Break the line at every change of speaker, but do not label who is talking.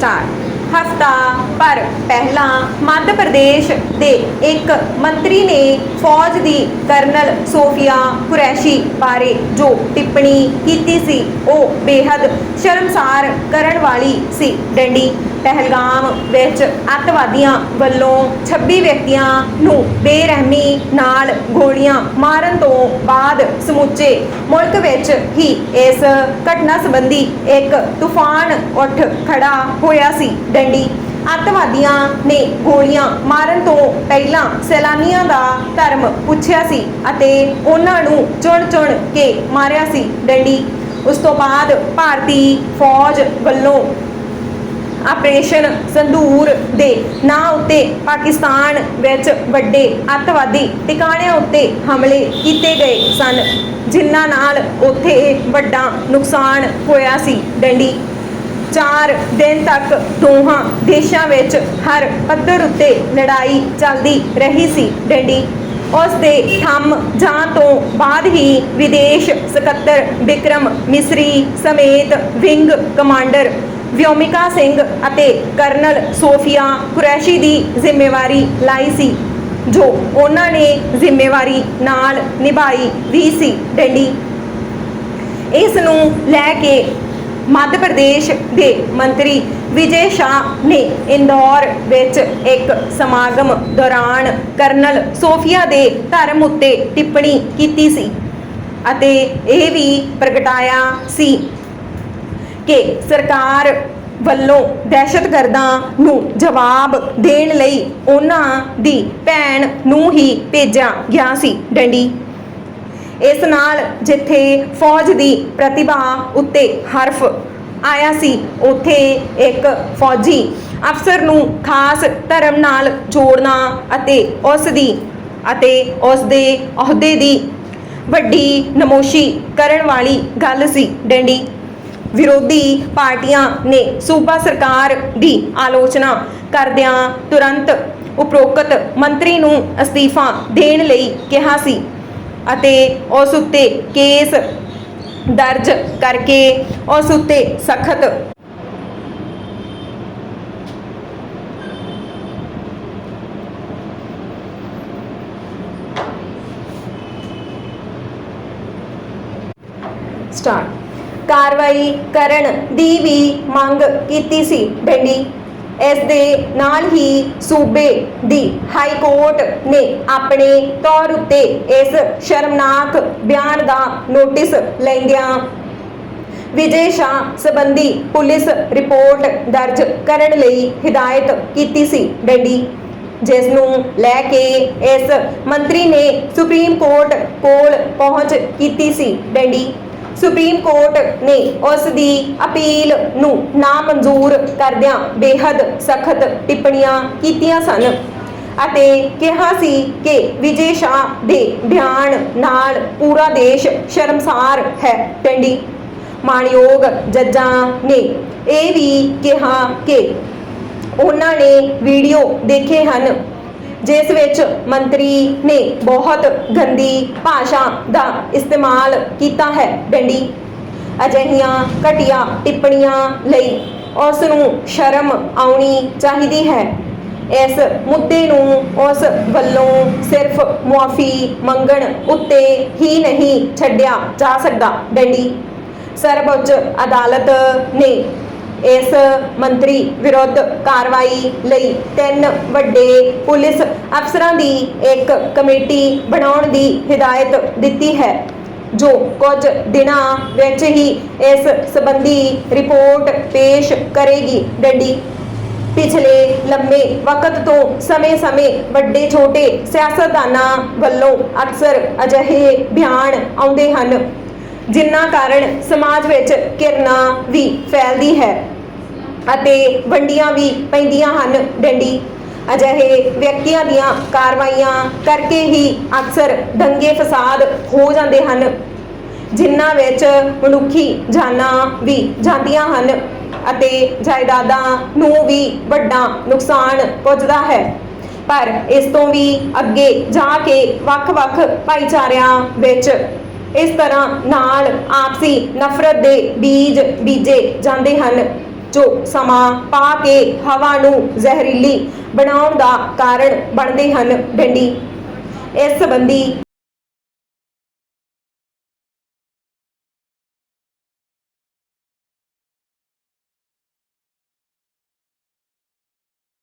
Start ਹਫਤਾ ਪਰ ਪਹਿਲਾਂ ਮੱਧ ਪ੍ਰਦੇਸ਼ ਦੇ ਇੱਕ ਮੰਤਰੀ ਨੇ ਫੌਜ ਦੀ ਕਰਨਲ ਸੋਫੀਆ ਕੁਰੈਸ਼ੀ ਬਾਰੇ ਜੋ ਟਿੱਪਣੀ ਕੀਤੀ ਸੀ, ਉਹ ਬੇहद ਸ਼ਰਮਸਾਰ ਕਰਨ ਵਾਲੀ ਸੀ ਡੰਡੀ। ਪਹਿਲਗਾਮ ਵਿੱਚ ਅੱਤਵਾਦੀਆਂ ਵੱਲੋਂ 26 ਵਿਅਕਤੀਆਂ ਨੂੰ ਬੇਰਹਿਮੀ ਨਾਲ ਗੋਲੀਆਂ ਮਾਰਨ ਤੋਂ ਬਾਅਦ ਸਮੁੱਚੇ ਮੁਲਕ ਵਿੱਚ ਹੀ ਇਸ ਘਟਨਾ ਸੰਬੰਧੀ ਇੱਕ ਤੂਫਾਨ ਉੱਠ ਖੜਾ ਹੋਇਆ ਸੀ। ਡੰਡੀ ਅੱਤਵਾਦੀਆਂ ਨੇ ਗੋਲੀਆਂ ਮਾਰਨ ਤੋਂ ਪਹਿਲਾਂ ਸੈਲਾਨੀਆਂ ਦਾ ਧਰਮ ਪੁੱਛਿਆ ਸੀ ਅਤੇ ਉਹਨਾਂ ਨੂੰ ਚੁਣ-ਚੁਣ ਕੇ ਮਾਰਿਆ ਸੀ। ਡੰਡੀ ਉਸ ਤੋਂ ਬਾਅਦ ਭਾਰਤੀ ਫੌਜ ਵੱਲੋਂ ਆਪਰੇਸ਼ਨ ਸੰਧੂਰ ਦੇ ਨਾਂ ਉੱਤੇ ਪਾਕਿਸਤਾਨ ਵਿੱਚ ਵੱਡੇ ਅੱਤਵਾਦੀ ਟਿਕਾਣਿਆਂ ਉੱਤੇ ਹਮਲੇ ਕੀਤੇ ਗਏ ਸਨ, ਜਿਨ੍ਹਾਂ ਨਾਲ ਉੱਥੇ ਵੱਡਾ ਨੁਕਸਾਨ ਹੋਇਆ ਸੀ। ਡੰਡੀ। 4 ਦਿਨ ਤੱਕ ਦੋਹਾਂ ਦੇਸ਼ਾਂ ਵਿੱਚ ਹਰ ਪੱਧਰ ਉੱਤੇ ਲੜਾਈ ਚੱਲਦੀ ਰਹੀ ਸੀ। ਡੰਡੀ। ਉਸ ਦੇ ਥੰਮ ਜਾਣ ਤੋਂ ਬਾਅਦ ਹੀ ਵਿਦੇਸ਼ ਸਕੱਤਰ ਵਿਕਰਮ ਮਿਸਰੀ ਸਮੇਤ ਵਿੰਗ ਕਮਾਂਡਰ ਵਿਓਮਿਕਾ ਸਿੰਘ ਅਤੇ ਕਰਨਲ ਸੋਫੀਆ ਕੁਰੈਸ਼ੀ ਦੀ ਜ਼ਿੰਮੇਵਾਰੀ ਲਾਈ ਸੀ, ਜੋ ਉਹਨਾਂ ਨੇ ਜ਼ਿੰਮੇਵਾਰੀ ਨਾਲ ਨਿਭਾਈ ਵੀ ਸੀ ਡੰਡੀ। ਇਸ ਨੂੰ ਲੈ ਕੇ ਮੱਧ ਪ੍ਰਦੇਸ਼ ਦੇ ਮੰਤਰੀ ਵਿਜੇ ਸ਼ਾਹ ਨੇ ਇੰਦੌਰ ਵਿੱਚ ਇੱਕ ਸਮਾਗਮ ਦੌਰਾਨ ਕਰਨਲ ਸੋਫੀਆ ਦੇ ਧਰਮ ਉੱਤੇ ਟਿੱਪਣੀ ਕੀਤੀ ਸੀ ਅਤੇ ਇਹ ਵੀ ਪ੍ਰਗਟਾਇਆ ਸੀ ਕਿ ਸਰਕਾਰ ਵੱਲੋਂ ਦਹਿਸ਼ਤਗਰਦਾਂ ਨੂੰ ਜਵਾਬ ਦੇਣ ਲਈ ਉਹਨਾਂ ਦੀ ਭੈਣ ਨੂੰ ਹੀ ਭੇਜਿਆ ਗਿਆ ਸੀ ਡੰਡੀ। ਇਸ ਨਾਲ ਜਿੱਥੇ ਫੌਜ ਦੀ ਪ੍ਰਤਿਭਾ ਉੱਤੇ ਹਰਫ ਆਇਆ ਸੀ, ਉੱਥੇ ਇੱਕ ਫੌਜੀ ਅਫਸਰ ਨੂੰ ਖਾਸ ਧਰਮ ਨਾਲ ਜੋੜਨਾ ਅਤੇ ਉਸ ਦੀ ਅਤੇ ਉਸ ਦੇ ਅਹੁਦੇ ਦੀ ਵੱਡੀ ਨਮੋਸ਼ੀ ਕਰਨ ਵਾਲੀ ਗੱਲ ਸੀ। ਡੰਡੀ ਵਿਰੋਧੀ ਪਾਰਟੀਆਂ ਨੇ ਸੂਬਾ ਸਰਕਾਰ ਦੀ ਆਲੋਚਨਾ ਕਰਦਿਆਂ ਤੁਰੰਤ ਉਪਰੋਕਤ ਮੰਤਰੀ ਨੂੰ ਅਸਤੀਫਾ ਦੇਣ ਲਈ ਕਿਹਾ ਸੀ। ਅਤੇ ਉਸ ਉੱਤੇ ਕੇਸ ਦਰਜ ਕਰਕੇ ਉਸ ਉੱਤੇ ਸਖਤ ਸਟਾਰਟ ਕਾਰਵਾਈ ਕਰਨ ਦੀ ਵੀ ਮੰਗ ਕੀਤੀ ਸੀ ਡੰਡੀ ਇਸ ਦੇ ਨਾਲ ਹੀ ਸੂਬੇ ਦੀ ਹਾਈ ਕੋਰਟ ਨੇ ਆਪਣੇ ਤੌਰ ਉੱਤੇ ਇਸ ਸ਼ਰਮਨਾਕ ਬਿਆਨ ਦਾ ਨੋਟਿਸ ਲੈਂਦਿਆਂ ਵਿਜੇ ਸ਼ਾਹ ਸੰਬੰਧੀ ਪੁਲਿਸ ਰਿਪੋਰਟ ਦਰਜ ਕਰਨ ਲਈ ਹਦਾਇਤ ਕੀਤੀ ਸੀ ਡੰਡੀ, ਜਿਸ ਨੂੰ ਲੈ ਕੇ ਇਸ ਮੰਤਰੀ ਨੇ ਸੁਪਰੀਮ ਕੋਰਟ ਕੋਲ ਪਹੁੰਚ ਕੀਤੀ ਸੀ ਡੰਡੀ। ਸੁਪਰੀਮ ਕੋਰਟ ਨੇ ਉਸ ਦੀ ਅਪੀਲ ਨੂੰ ਨਾਮਨਜ਼ੂਰ ਕਰਦਿਆਂ ਬੇहद ਸਖਤ ਟਿੱਪਣੀਆਂ ਕੀਤੀਆਂ ਸਨ ਅਤੇ ਕਿਹਾ ਸੀ ਕਿ ਵਿਜੇ ਸ਼ਾਹ ਦੇ ਬਿਆਨ ਨਾਲ ਪੂਰਾ ਦੇਸ਼ ਸ਼ਰਮਸਾਰ ਹੈ ਟੰਡੀ। ਮਾਣਯੋਗ ਜੱਜਾਂ ਨੇ ਇਹ ਵੀ ਕਿਹਾ ਕਿ ਉਹਨਾਂ ਨੇ ਵੀਡੀਓ ਦੇਖੇ ਹਨ ਜਿਸ ਵਿੱਚ ਮੰਤਰੀ ਨੇ ਬਹੁਤ ਗੰਦੀ ਭਾਸ਼ਾ ਦਾ ਇਸਤੇਮਾਲ ਕੀਤਾ ਹੈ। ਡੰਡੀ, ਅਜਿਹੀਆਂ ਘਟੀਆ ਟਿੱਪਣੀਆਂ ਲਈ ਉਸ ਨੂੰ ਸ਼ਰਮ ਆਉਣੀ ਚਾਹੀਦੀ ਹੈ। ਇਸ ਮੁੱਦੇ ਨੂੰ ਉਸ ਵੱਲੋਂ ਸਿਰਫ ਮੁਆਫੀ ਮੰਗਣ ਉੱਤੇ ਹੀ ਨਹੀਂ ਛੱਡਿਆ ਜਾ ਸਕਦਾ। ਡੰਡੀ, ਸਰਵਉੱਚ ਅਦਾਲਤ ਨੇ ਇਸ ਮੰਤਰੀ ਵਿਰੁੱਧ ਕਾਰਵਾਈ ਲਈ ਤਿੰਨ ਵੱਡੇ ਪੁਲਿਸ ਅਫਸਰਾਂ ਦੀ ਇੱਕ ਕਮੇਟੀ ਬਣਾਉਣ ਦੀ ਹਦਾਇਤ ਦਿੱਤੀ ਹੈ, ਜੋ ਕੁਝ ਦਿਨਾਂ ਵਿੱਚ ਹੀ ਇਸ ਸੰਬੰਧੀ ਰਿਪੋਰਟ ਪੇਸ਼ ਕਰੇਗੀ। ਡੰਡੀ, ਪਿਛਲੇ ਲੰਮੇ ਵਕਤ ਤੋਂ ਸਮੇਂ-ਸਮੇਂ ਵੱਡੇ ਛੋਟੇ ਸਿਆਸਤਦਾਨਾਂ ਵੱਲੋਂ ਅਕਸਰ ਅਜਿਹੇ ਬਿਆਨ ਆਉਂਦੇ ਹਨ। ਜਿਨ੍ਹਾਂ ਕਾਰਨ ਸਮਾਜ ਵਿੱਚ ਕਿਰਨਾ ਵੀ ਫੈਲਦੀ ਹੈ ਅਤੇ ਵੰਡੀਆਂ ਵੀ ਪੈਂਦੀਆਂ ਹਨ ਡੰਡੀ। ਅਜਿਹੇ ਵਿਅਕਤੀਆਂ ਦੀਆਂ ਕਾਰਵਾਈਆਂ ਕਰਕੇ ਹੀ ਅਕਸਰ ਦੰਗੇ ਫਸਾਦ ਹੋ ਜਾਂਦੇ ਹਨ, ਜਿਨ੍ਹਾਂ ਵਿੱਚ ਮਨੁੱਖੀ ਜਾਨਾਂ ਵੀ ਜਾਂਦੀਆਂ ਹਨ ਅਤੇ ਜਾਇਦਾਦਾਂ ਨੂੰ ਵੀ ਵੱਡਾ ਨੁਕਸਾਨ ਪਹੁੰਚਦਾ ਹੈ। ਪਰ ਇਸ ਤੋਂ ਵੀ ਅੱਗੇ ਜਾ ਕੇ ਵੱਖ-ਵੱਖ ਭਾਈਚਾਰਿਆਂ ਵਿੱਚ ਇਸ ਤਰ੍ਹਾਂ ਨਾਲ ਆਪਸੀ ਨਫ਼ਰਤ ਦੇ ਬੀਜ ਬੀਜੇ ਜਾਂਦੇ ਹਨ, ਜੋ ਸਮਾਂ ਪਾ ਕੇ ਹਵਾ ਨੂੰ ਜ਼ਹਿਰੀਲੀ ਬਣਾਉਣ ਦਾ ਕਾਰਨ ਬਣਦੇ ਹਨ, ਡੰਡੀ। ਇਸ ਸੰਬੰਧੀ